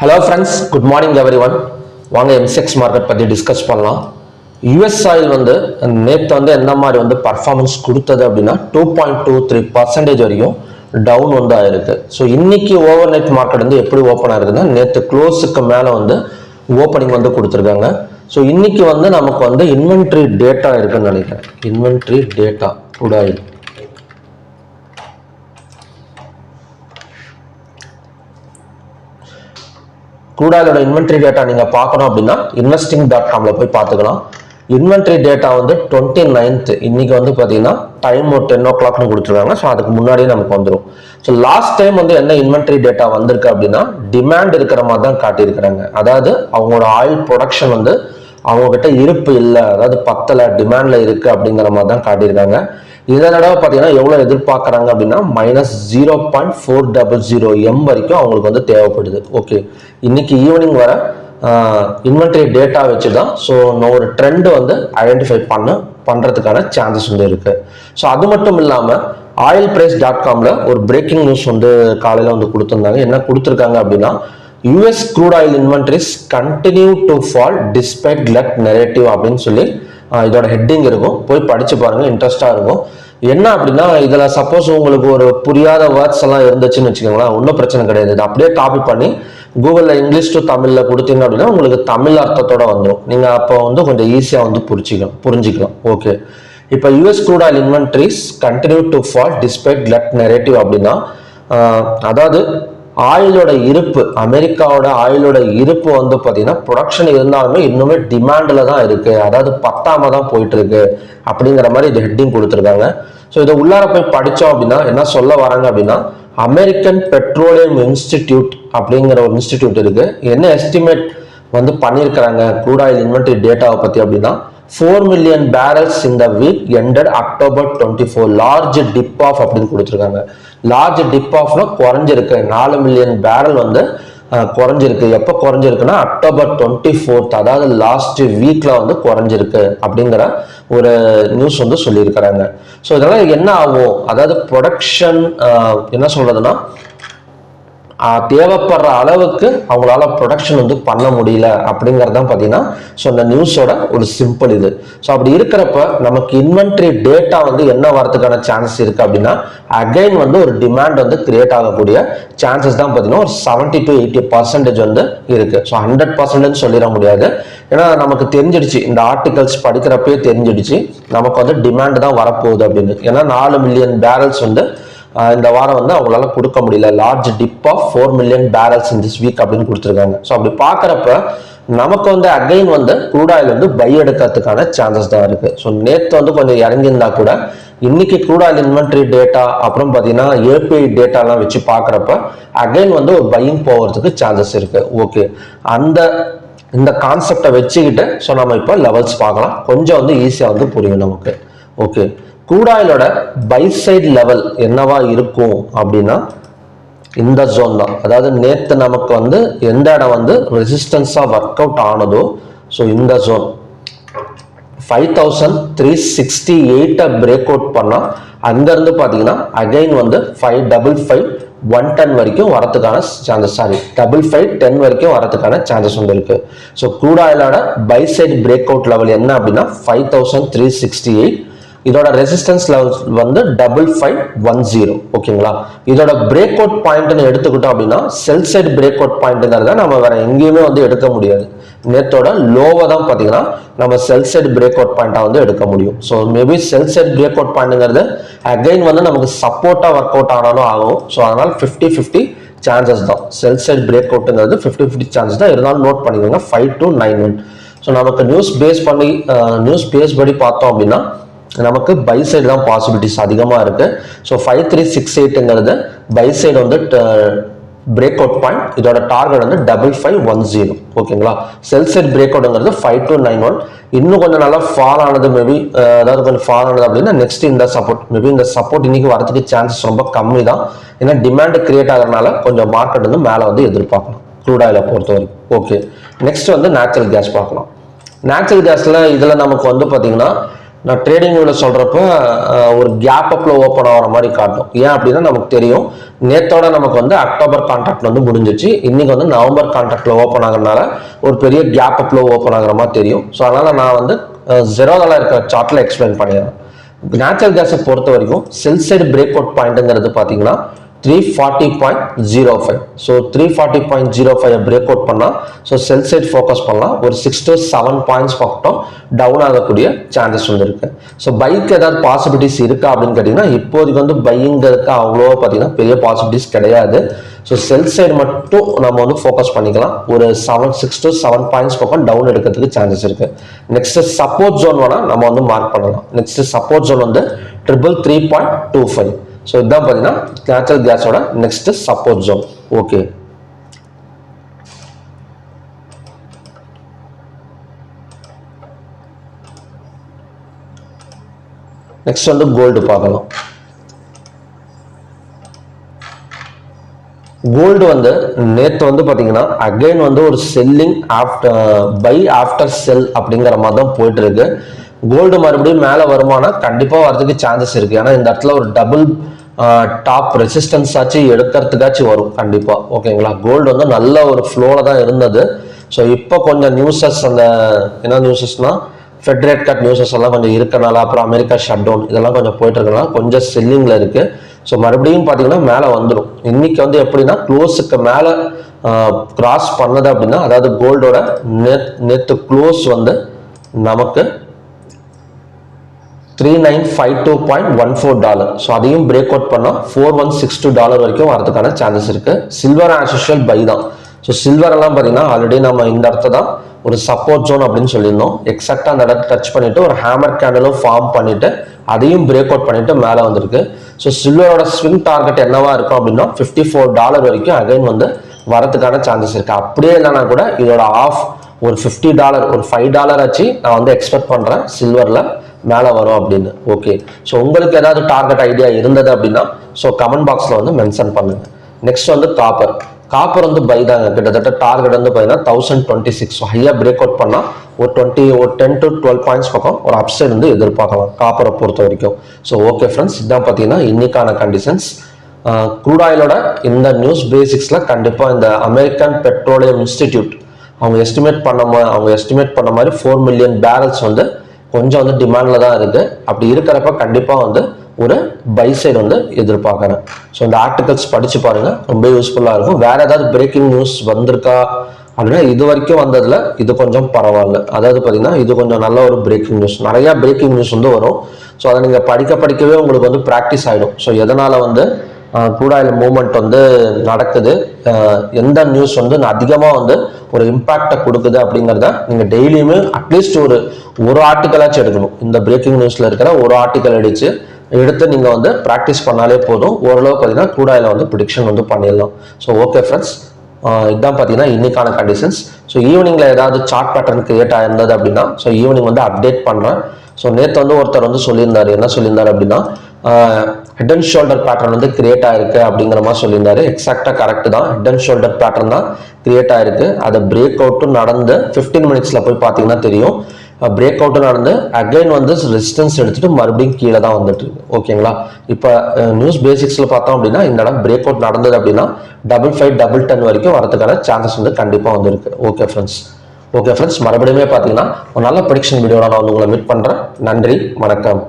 Hello friends good morning everyone வாங்க MCX market பற்றி discuss பண்ணலாம். யுஎஸ் ஆயில் வந்து நேற்று வந்து எந்த மாதிரி வந்து பர்ஃபார்மன்ஸ் கொடுத்தது அப்படின்னா two point two three percentage வரைக்கும் டவுன் வந்து ஆயிருக்கு. ஸோ இன்னைக்கு ஓவர் நைட் மார்க்கெட் வந்து எப்படி ஓப்பன் ஆயிருக்குன்னா நேற்று க்ளோஸுக்கு மேலே வந்து ஓப்பனிங் வந்து கொடுத்துருக்காங்க. ஸோ இன்னைக்கு வந்து நமக்கு வந்து இன்வென்ட்ரி டேட்டா இருக்குன்னு நினைக்கிறேன். இன்வென்ட்ரி டேட்டா உடாயில் கூடாலோட இன்வென்ட்ரி டேட்டா நீங்கள் பார்க்கணும் அப்படின்னா இன்வெஸ்டிங் டாட் காமில் போய் பார்த்துக்கலாம். இன்வென்ட்ரி டேட்டா வந்து டுவெண்ட்டி நைன்த் இன்னைக்கு வந்து பார்த்தீங்கன்னா டைம் ஒரு டென் ஓ கிளாக்னு கொடுத்துருக்காங்க. ஸோ அதுக்கு முன்னாடியே நமக்கு வந்துடும் ஸோ லாஸ்ட் டைம் வந்து என்ன இன்வென்ட்ரி டேட்டா வந்திருக்கு அப்படின்னா டிமாண்ட் இருக்கிற மாதிரி தான் காட்டியிருக்கிறாங்க. அதாவது அவங்களோட ஆயில் ப்ரொடக்ஷன் வந்து அவங்கக்கிட்ட இருப்பு இல்லை. அதாவது பத்தலை டிமாண்டில் இருக்குது அப்படிங்கிற மாதிரி தான் காட்டியிருக்காங்க. இந்த தடவை பார்த்தீங்கன்னா எவ்வளோ எதிர்பார்க்குறாங்க அப்படின்னா minus zero point four double zero M வரைக்கும் அவங்களுக்கு வந்து தேவைப்படுது. ஓகே இன்னைக்கு ஈவினிங் வர இன்வென்ட்ரி டேட்டா வச்சு தான் ஸோ ஒரு ட்ரெண்ட் வந்து ஐடென்டிஃபை பண்ண பண்ணுறதுக்கான சான்சஸ் வந்து இருக்குது ஸோ அது மட்டும் இல்லாமல் ஆயில் பிரைஸ் டாட் காமில் ஒரு பிரேக்கிங் நியூஸ் வந்து காலையில் வந்து கொடுத்துருந்தாங்க. என்ன கொடுத்துருக்காங்க அப்படின்னா US crude oil inventories continue to fall despite lead narrative அப்படின்னு சொல்லி இதோட ஹெட்டிங் இருக்கும். போய் படிச்சு பாருங்க இன்ட்ரெஸ்டா இருக்கும். என்ன அப்படின்னா இதுல சப்போஸ் உங்களுக்கு ஒரு புரியாத வேர்ட்ஸ் எல்லாம் இருந்துச்சுன்னு வச்சுக்கோங்களேன் ஒன்றும் பிரச்சனை கிடையாது. இது அப்படியே காப்பி பண்ணி கூகுளில் இங்கிலீஷ் டு தமிழில் கொடுத்தீங்க அப்படின்னா உங்களுக்கு தமிழ் அர்த்தத்தோட வந்துடும் நீங்கள் அப்போ வந்து கொஞ்சம் ஈஸியாக வந்து புரிச்சிக்கலாம் புரிஞ்சிக்கலாம். ஓகே இப்போ US crude oil inventories continue to fall despite lead narrative அப்படின்னா அதாவது ஆயிலோட இருப்பு அமெரிக்காவோட ஆயிலோட இருப்பு வந்து பார்த்தீங்கன்னா ப்ரொடக்ஷன் இருந்தாலுமே இன்னுமே டிமாண்டில் தான் இருக்குது அதாவது பத்தாம தான் போயிட்டு இருக்கு அப்படிங்கிற மாதிரி இது ஹெட்டிங் கொடுத்துருக்காங்க. ஸோ இதை உள்ளார போய் படித்தோம் அப்படின்னா என்ன சொல்ல வராங்க அப்படின்னா அமெரிக்கன் பெட்ரோலியம் இன்ஸ்டிடியூட் அப்படிங்கிற ஒரு இன்ஸ்டிடியூட் இருக்குது என்ன எஸ்டிமேட் வந்து பண்ணியிருக்கிறாங்க? க்ரூட் ஆயில் இன்வென்ட்ரி டேட்டாவை பற்றி அப்படின்னா ஃபோர் மில்லியன் பேரல்ஸ் இந்த week ended October twenty four large dip off அப்படின்னு கொடுத்துருக்காங்க. லார்ஜ் டிப் ஆஃப்னா குறைஞ்சிருக்கு. நாலு மில்லியன் பேரல் வந்து குறைஞ்சிருக்கு. எப்போ குறைஞ்சிருக்குன்னா அக்டோபர் டுவெண்ட்டி ஃபோர்த் அதாவது லாஸ்ட் வீக்ல வந்து குறைஞ்சிருக்கு அப்படிங்கிற ஒரு நியூஸ் வந்து சொல்லியிருக்கிறாங்க. ஸோ இதெல்லாம் என்ன ஆகும்? அதாவது ப்ரொடக்ஷன் என்ன சொல்றதுன்னா தேவைப்படுற அளவுக்கு அவங்களால ப்ரொடக்ஷன் வந்து பண்ண முடியல அப்படிங்கிறது தான் பார்த்தீங்கன்னா ஸோ இந்த நியூஸோட ஒரு சிம்பிள் இது. ஸோ அப்படி இருக்கிறப்ப நமக்கு இன்வென்ட்ரி டேட்டா வந்து என்ன வரதுக்கான சான்சஸ் இருக்கு அப்படின்னா அகைன் வந்து ஒரு டிமாண்ட் வந்து கிரியேட் ஆகக்கூடிய சான்சஸ் தான் பார்த்தீங்கன்னா ஒரு செவன்டி டு எயிட்டி பர்சன்டேஜ் வந்து இருக்கு. ஸோ ஹண்ட்ரட் பர்சன்டேஜ் சொல்லிட முடியாது. ஏன்னா நமக்கு தெரிஞ்சிடுச்சு இந்த ஆர்டிகல்ஸ் படிக்கிறப்பயே தெரிஞ்சிடுச்சு நமக்கு வந்து டிமாண்ட் தான் வரப்போகுது அப்படின்னு. ஏன்னா நாலு மில்லியன் பேரல்ஸ் வந்து இந்த வாரம் வந்து அவங்களால கொடுக்க முடியல. Large dip of four million barrels in this week அப்படின்னு கொடுத்துருக்காங்க. ஸோ அப்படி பார்க்குறப்ப நமக்கு வந்து அகைன் வந்து crude ஆயில் வந்து பை எடுக்கிறதுக்கான சான்சஸ் தான் இருக்கு. ஸோ நேற்று வந்து கொஞ்சம் இறங்கியிருந்தா கூட இன்னைக்கு crude ஆயில் இன்வென்ட்ரி டேட்டா அப்புறம் பார்த்தீங்கன்னா ஏபிஐ டேட்டாலாம் வச்சு பார்க்குறப்ப அகைன் வந்து ஒரு பையிங் போகிறதுக்கு சான்சஸ் இருக்கு. ஓகே அந்த இந்த கான்செப்டை வச்சுக்கிட்டு ஸோ நம்ம இப்போ லெவல்ஸ் பார்க்கலாம். கொஞ்சம் வந்து ஈஸியாக வந்து புரியும் நமக்கு. ஓகே கூடாயிலோட பை சைடு லெவல் என்னவா இருக்கும் அப்படின்னா இந்த ஜோன் தான். அதாவது நேற்று நமக்கு வந்து எந்த இடம் வந்து ரெசிஸ்டன்ஸாக ஒர்க் அவுட் ஆனதோ ஸோ இந்த zone five thousand three sixty எயிட்டை break out பண்ணால் அங்கேருந்து பார்த்தீங்கன்னா அகைன் வந்து five double five one ten வரைக்கும் வரதுக்கான chances sorry double five ten வரைக்கும் வரதுக்கான சான்சஸ் வந்து இருக்குது so crude ஆயிலோட buy side break out level என்ன அப்படின்னா five thousand three sixty eight இதோட ரெசிஸ்டன்ஸ் லெவல் வந்து டபுள் ஃபைவ் ஒன் ஜீரோ ஓகேங்களா இதோட பிரேக் அவுட் பாயிண்ட்னு எடுத்துக்கிட்டோம் அப்படின்னா செல் சைடு பிரேக் அவுட் பாயிண்ட்ங்கிறத நம்ம வேற எங்கேயுமே வந்து எடுக்க முடியாது. நேத்தோட லோவை தான் பார்த்தீங்கன்னா நம்ம செல் சைடு பிரேக் அவுட் பாயிண்டாக வந்து எடுக்க முடியும். So maybe sell side break out பாயிண்ட்ங்கிறது again வந்து நமக்கு சப்போர்ட்டாக ஒர்க் அவுட் ஆனாலும் ஆகும். ஸோ அதனால் ஃபிஃப்டி ஃபிஃப்டி சான்சஸ் தான். செல் சைடு பிரேக் அவுட்டுங்கிறது ஃபிஃப்டி ஃபிஃப்டி சான்சஸ் தான். இருந்தாலும் நோட் பண்ணிக்கோங்க five two nine one so நமக்கு நியூஸ் பேஸ் பண்ணி நியூஸ் பேஸ் படி பார்த்தோம் அப்படின்னா நமக்கு பை சைடு தான் பாசிபிலிட்டிஸ் அதிகமாக இருக்குது ஸோ ஃபைவ் த்ரீ சிக்ஸ் எயிட்டுங்கிறது பை சைடு வந்து பிரேக் அவுட் பாயிண்ட் இதோட டார்கெட் வந்து டபுள் ஃபைவ் ஒன் ஜீரோ ஓகேங்களா செல் சைட் பிரேக் அவுட்ங்கிறது ஃபைவ் டூ நைன் ஒன் இன்னும் கொஞ்சம் நல்லா ஃபால் ஆனது மேபி அதாவது கொஞ்சம் ஃபால் ஆனது அப்படின்னா நெக்ஸ்ட் இந்த சப்போர்ட் மேபி இந்த சப்போர்ட் இன்னைக்கு வரதுக்கு சான்சஸ் ரொம்ப கம்மி தான். ஏன்னா டிமாண்ட் கிரியேட் ஆகிறதுனால கொஞ்சம் மார்க்கெட் வந்து மேலே வந்து எதிர்பார்க்கலாம். க்ரூட் ஆயிலை பொறுத்த வரைக்கும் ஓகே நெக்ஸ்ட் வந்து நேச்சுரல் கேஸ் பார்க்கலாம். நேச்சுரல் கேஸில் இதில் நமக்கு வந்து பார்த்தீங்கன்னா நான் ட்ரேடிங் வியூவில் சொல்கிறப்ப ஒரு கேப் அப்பில் ஓப்பன் ஆகிற மாதிரி காட்டும். ஏன் அப்படின்னா நமக்கு தெரியும். நேத்தோட நமக்கு வந்து அக்டோபர் கான்ட்ராக்ட் வந்து முடிஞ்சிச்சு. இன்றைக்கி வந்து நவம்பர் கான்ட்ராக்டில் ஓப்பன் ஆகிறனால ஒரு பெரிய கேப் அப்பில் ஓப்பன் ஆகிற மாதிரி தெரியும். ஸோ அதனால் நான் வந்து ஜெரோவில் இருக்கிற சார்ட்டில் எக்ஸ்பிளைன் பண்ணிடுறேன். நேச்சுரல் கேஸை பொறுத்த வரைக்கும் செல் சைடு பிரேக் அவுட் பாயிண்ட்டுங்கிறது பார்த்தீங்கன்னா three forty point zero five so three forty point zero five break out பண்ணால் ஸோ செல் சைட் ஃபோக்கஸ் பண்ணலாம் ஒரு சிக்ஸ் டு செவன் பாயிண்ட்ஸ் பக்கம் டவுன் ஆகக்கூடிய சான்சஸ் வந்து இருக்கு ஸோ பைக் ஏதாவது பாசிபிலிட்டிஸ் இருக்கா அப்படின்னு கேட்டிங்கன்னா இப்போதைக்கு வந்து பையிங்கிறதுக்கு அவ்வளோ பார்த்தீங்கன்னா பெரிய பாசிபிலிட்டிஸ் கிடையாது. ஸோ செல் சைடு மட்டும் நம்ம வந்து ஃபோக்கஸ் பண்ணிக்கலாம். ஒரு seven six two seven points பக்கம் டவுன் எடுக்கிறதுக்கு சான்சஸ் இருக்குது நெக்ஸ்ட் சப்போர்ட் ஜோன் வேணால் நம்ம வந்து மார்க் பண்ணலாம். நெக்ஸ்ட் சப்போர்ட் ஜோன் வந்து triple three point two five so இதுதான் பார்த்தீங்கன்னா நேச்சுரல் கேஸோட next support zone okay next வந்து கோல்டு பார்க்கலாம். கோல்டு வந்து நேற்று வந்து பார்த்தீங்கன்னா அகைன் வந்து ஒரு selling after buy after sell அப்படிங்கிற மாதிரி தான் போயிட்டு இருக்கு கோல்டு மறுபடியும் மேலே வருமானா கண்டிப்பாக வரதுக்கு சான்சஸ் இருக்கு. ஏன்னா இந்த இடத்துல ஒரு டபுள் டாப் ரெசிஸ்டன்ஸ் ஆச்சு எடுக்கிறதுக்காச்சும் வரும் கண்டிப்பாக ஓகேங்களா? கோல்டு வந்து நல்ல ஒரு ஃப்ளோவில் தான் இருந்தது. ஸோ இப்போ கொஞ்சம் நியூஸஸ் அந்த என்ன நியூஸஸ்னால் ஃபெட்ரேட் கட் நியூஸஸ் எல்லாம் கொஞ்சம் இருக்கனால அப்புறம் அமெரிக்கா ஷட் டவுன் இதெல்லாம் கொஞ்சம் போயிட்டு இருக்கனால கொஞ்சம் செல்லிங்கில் இருக்கு. ஸோ மறுபடியும் பார்த்தீங்கன்னா மேலே வந்துடும் இன்னைக்கு வந்து எப்படின்னா க்ளோஸுக்கு மேலே கிராஸ் பண்ணது அப்படின்னா அதாவது கோல்டோட நெத் நெத்து க்ளோஸ் வந்து நமக்கு three nine five two point one four dollar so அதையும் பிரேக் அவுட் பண்ணால் four one six two dollar வரைக்கும் வரதுக்கான சான்சஸ் இருக்குது சில்வர் ஆஸ் பை தான். ஸோ சில்வரெல்லாம் பார்த்தீங்கன்னா ஆல்ரெடி நம்ம இந்த இடத்த தான் ஒரு சப்போர்ட் ஜோன் அப்படின்னு சொல்லியிருந்தோம். எக்ஸாக்டாக அந்த இடத்த டச் பண்ணிவிட்டு ஒரு ஹேமர் கேண்டலும் ஃபார்ம் பண்ணிவிட்டு அதையும் பிரேக் அவுட் பண்ணிவிட்டு மேலே வந்திருக்கு. ஸோ சில்வரோட ஸ்விங் டார்கெட் என்னவா இருக்கும் அப்படின்னா ஃபிஃப்டி ஃபோர் டாலர் வரைக்கும் அகைன் வந்து வரதுக்கான சான்சஸ் இருக்குது அப்படியே இல்லைனா கூட இதோட ஆஃப் ஒரு ஃபிஃப்டி டாலர் ஒரு ஃபைவ் டாலர் ஆச்சு. நான் வந்து எக்ஸ்பெக்ட் பண்ணுறேன் சில்வரில் மேலே வரும் அப்படின்னு. ஓகே ஸோ உங்களுக்கு ஏதாவது டார்கெட் ஐடியா இருந்தது அப்படின்னா ஸோ கமெண்ட் பாக்ஸில் வந்து மென்ஷன் பண்ணுங்கள் நெக்ஸ்ட் வந்து காப்பர் காப்பர் வந்து பை தாங்க கிட்டத்தட்ட டார்கெட் வந்து பார்த்தீங்கன்னா தௌசண்ட் டுவெண்ட்டி சிக்ஸ் ஹையாக பிரேக் அவுட் பண்ணால் ஒரு டுவெண்ட்டி ஒரு டென் டு டுவெல் பாயிண்ட்ஸ் பக்கம் ஒரு அப்சைட் வந்து எதிர்பார்க்கலாம். காப்பரை பொறுத்த வரைக்கும். ஸோ ஓகே ஃப்ரெண்ட்ஸ் இதான் பார்த்தீங்கன்னா இன்னைக்கான கண்டிஷன்ஸ் க்ரூட் ஆயிலோட இந்த நியூஸ் பேசிக்ஸில் கண்டிப்பாக இந்த அமெரிக்கன் பெட்ரோலியம் இன்ஸ்டிடியூட் அவங்க எஸ்டிமேட் பண்ண அவங்க எஸ்டிமேட் பண்ண மாதிரி ஃபோர் மில்லியன் பேரல்ஸ் வந்து கொஞ்சம் வந்து டிமாண்டில் தான் இருக்குது அப்படி இருக்கிறப்ப கண்டிப்பாக வந்து ஒரு பை சைடு வந்து எதிர்பார்க்குறேன். ஸோ இந்த ஆர்டிகல்ஸ் படித்து பாருங்கள் ரொம்ப யூஸ்ஃபுல்லாக இருக்கும். வேறு ஏதாவது பிரேக்கிங் நியூஸ் வந்திருக்கா? அப்படின்னா இது வரைக்கும் வந்ததில் இது கொஞ்சம் பரவாயில்ல. அதாவது பார்த்தீங்கன்னா இது கொஞ்சம் நல்ல ஒரு பிரேக்கிங் நியூஸ் நிறையா பிரேக்கிங் நியூஸ் வந்து வரும். ஸோ அதை நீங்கள் படிக்க படிக்கவே உங்களுக்கு வந்து ப்ராக்டிஸ் ஆகிடும் ஸோ எதனால் வந்து கூடாயில் மூமெண்ட் வந்து நடக்குது. எந்த நியூஸ் வந்து அதிகமாக வந்து ஒரு இம்பாக்டை கொடுக்குது அப்படிங்கிறத நீங்கள் டெய்லியுமே அட்லீஸ்ட் ஒரு ஒரு ஆர்டிக்கலாச்சும் எடுக்கணும். இந்த பிரேக்கிங் நியூஸில் இருக்கிற ஒரு ஆர்டிக்கல் அடித்து எடுத்து நீங்கள் வந்து ப்ராக்டிஸ் பண்ணாலே போதும். ஓரளவுக்கு பார்த்தீங்கன்னா கூடாயில் வந்து ப்ரிடிக்ஷன் வந்து பண்ணிடலாம். ஸோ ஓகே ஃப்ரெண்ட்ஸ் இதுதான் பார்த்தீங்கன்னா இன்னைக்கான கண்டிஷன்ஸ் ஸோ ஈவினிங்கில் ஏதாவது சார்ட் பேட்டர்ன் கிரியேட் ஆயிருந்தது அப்படின்னா ஸோ ஈவினிங் வந்து அப்டேட் பண்ணுறேன் ஸோ நேற்று வந்து ஒருத்தர் வந்து சொல்லியிருந்தார். என்ன சொல்லியிருந்தாரு அப்படின்னா ஹெட் அண்ட் ஷோல்டர் பேட்டர்ன் வந்து கிரியேட் ஆயிருக்கு அப்படிங்கிற மாதிரி சொல்லியிருந்தாரு. எக்ஸாக்டாக கரெக்ட் தான். ஹெட் அண்ட் ஷோல்டர் பேட்டர்ன் தான் கிரியேட் ஆயிருக்கு. அதை பிரேக் அவுட்டும் நடந்து ஃபிஃப்டீன் மினிட்ஸில் போய் பார்த்தீங்கன்னா தெரியும். பிரேக் அவுட்டும் நடந்து அகைன் வந்து ரெசிஸ்டன்ஸ் எடுத்துட்டு மறுபடியும் கீழே தான் வந்துட்டு ஓகேங்களா இப்போ நியூஸ் பேசிக்ஸில் பார்த்தோம் அப்படின்னா இந்த இடம் பிரேக் அவுட் நடந்தது அப்படின்னா டபுள் ஃபைவ் டபுள் டென் வரைக்கும் வரதுக்கான சான்சஸ் வந்து கண்டிப்பாக வந்துருக்கு. ஓகே ஃப்ரெண்ட்ஸ் ஓகே ஃப்ரெண்ட்ஸ் மறுபடியுமே பார்த்தீங்கன்னா ஒரு நல்ல ப்ரொடிக்ஷன் வீடியோவில் நான் வந்து உங்களை மீட் பண்ணுறேன் நன்றி வணக்கம்.